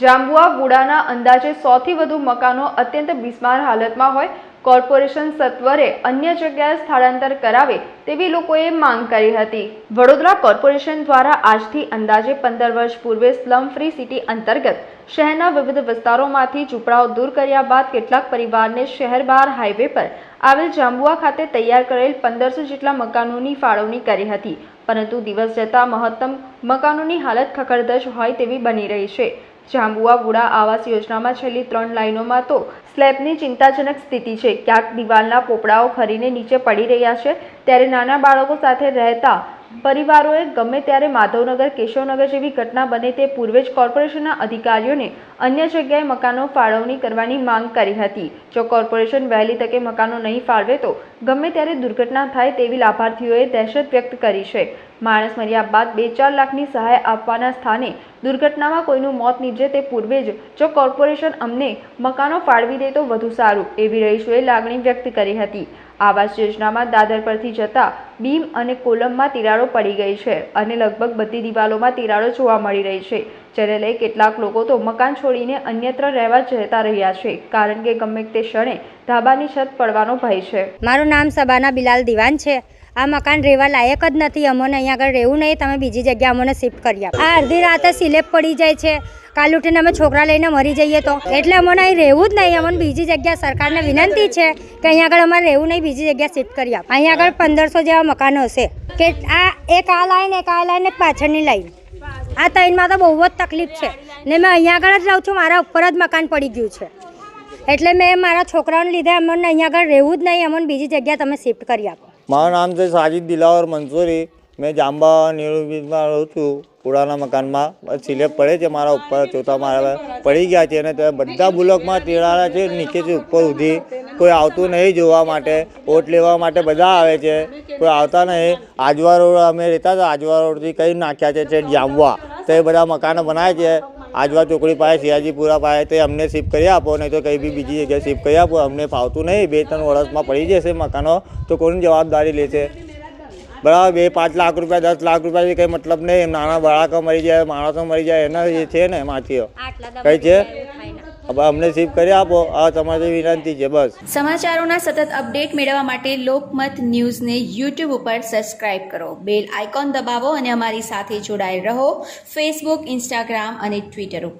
જાંબુઆ વુડાના અંદાજે સોથી વધુ મકાનો અત્યંત બિસ્માર હાલતમાં હોય, કોર્પોરેશન સત્વરે અન્ય જગ્યાએ સ્થળાંતર કરાવે તેવી લોકોએ માંગ કરી હતી. વડોદરા કોર્પોરેશન દ્વારા આજથી અંદાજે પંદર વર્ષ પૂર્વે સ્લમ ફ્રી સિટી અંતર્ગત શહેરના વિવિધ વિસ્તારોમાંથી ઝૂંપડાઓ દૂર કર્યા બાદ કેટલાક પરિવારને શહેર બહાર હાઈવે પર આવેલ જાંબુઆ ખાતે તૈયાર કરેલ પંદરસો જેટલા મકાનોની ફાળવણી કરી હતી. પરંતુ દિવસ જતાં મહત્તમ મકાનોની હાલત ખખડધજ હોય તેવી બની રહી છે. જાંબુઆ વુડા આવાસ યોજનામાં છેલ્લી ત્રણ લાઇનોમાં તો સ્લેબની ચિંતાજનક સ્થિતિ છે. ક્યાંક દિવાલના પોપડાઓ ખરીને નીચે પડી રહ્યા છે. ત્યારે નાના બાળકો સાથે રહેતા પરિવારોએ ગમે ત્યારે માધવનગર, કેશવનગર જેવી ઘટના બને તે પૂર્વે જ કોર્પોરેશનના અધિકારીઓને અન્ય જગ્યાએ મકાનો ફાળવણી કરવાની માંગ કરી હતી. જો કોર્પોરેશન વહેલી તકે મકાનો નહીં ફાળવે તો ગમે ત્યારે દુર્ઘટના થાય તેવી લાભાર્થીઓએ દહેશત વ્યક્ત કરી છે. માણસ મર્યા બાદ બે ચાર લાખની સહાય આપવાના સ્થાને દુર્ઘટનામાં કોઈનું મોત નીપજે તે પૂર્વે જ જો કોર્પોરેશન અમને મકાનો ફાળવી દે તો વધુ સારું, એવી રહીશોએ લાગણી વ્યક્ત કરી હતી. આવાસ યોજનામાં દાદર પરથી જતા બીમ અને કોલમમાં તિરાડો પડી ગઈ છે અને લગભગ બધી દિવાલોમાં તિરાડો જોવા મળી રહી છે, જેને લઈ કેટલાક લોકો તો મકાન છોડીને અન્યત્ર રહેવા જતા રહ્યા છે, કારણ કે ગમે તે ક્ષણે ધાબાની છત પડવાનો ભય છે. મારું નામ સબાના બિલાલ દિવાન છે. આ મકાન રહેવા લાયક જ નથી. અમને અહીંયા આગળ રહેવું નહીં. તમે બીજી જગ્યાએ અમને શિફ્ટ કરી આપો. આ અડધી રાતે સિલેબ પડી જાય છે. કાલ ઉઠીને અમે છોકરા લઈને મરી જઈએ તો. એટલે અમને અહીં રહેવું જ નહીં. અમને બીજી જગ્યા સરકારને વિનંતી છે કે અહીંયા આગળ અમારે રહેવું નહીં. બીજી જગ્યાએ શિફ્ટ કરી આપો. અહીંયા આગળ પંદરસો જેવા મકાનો હશે. કે આ એક આ લાઈન, એક આ લાઈન પાછળની લાઈન. આ ત્રણમાં તો બહુ જ તકલીફ છે. ને મેં અહીંયા આગળ જ રહું છું. મારા ઉપર જ મકાન પડી ગયું છે. એટલે મેં મારા છોકરાઓને લીધે અમને અહીંયા આગળ રહેવું જ નહીં. અમને બીજી જગ્યાએ તમે શિફ્ટ કરી આપો. મારું નામ છે સાજિદ દિલાવર મંસૂરી. મેં જાંબા નીળુ રહું છું. પુરાના મકાનમાં બસ પડે છે મારા ઉપર. ચોથા મારા પડી ગયા છે અને તે બધા બ્લોકમાં તિરાડા છે નીચેથી ઉપર સુધી. કોઈ આવતું નહીં જોવા માટે. વોટ લેવા માટે બધા આવે છે. કોઈ આવતા નહીં. આજવા રોડ અમે રહેતા હતા. આજવા રોડથી કઈ નાખ્યા છે જાંબવા. તો એ બધા મકાનો બનાવે છે. આજવા ચોકડી પાસે શિયાજીપુરા પાસે તે અમને શિફ્ટ કરી આપો નહીં તો કંઈ બી બીજી જગ્યાએ શિફ્ટ કરી આપો. અમને ફાવતું નહીં. બે ત્રણ વર્ષમાં પડી જશે મકાનો તો કોની જવાબદારી લેશે. બરાબર બે પાંચ લાખ રૂપિયા દસ લાખ રૂપિયાથી કંઈ મતલબ નહીં. નાના બાળકો મરી જાય માણસો મરી જાય એના જે છે ને એમાંથી કઈ છે? અમને શિફ્ટ કરી આપો. આ તમારી વિનંતી છે, બસ. સમાચારોના સતત અપડેટ મેળવવા માટે લોકમત ન્યૂઝને યુટ્યુબ ઉપર સબસ્ક્રાઇબ કરો. બેલ આઇકોન દબાવો અને અમારી સાથે જોડાયેલ રહો. ફેસબુક ઇન્સ્ટાગ્રામ અને ટ્વિટર ઉપર.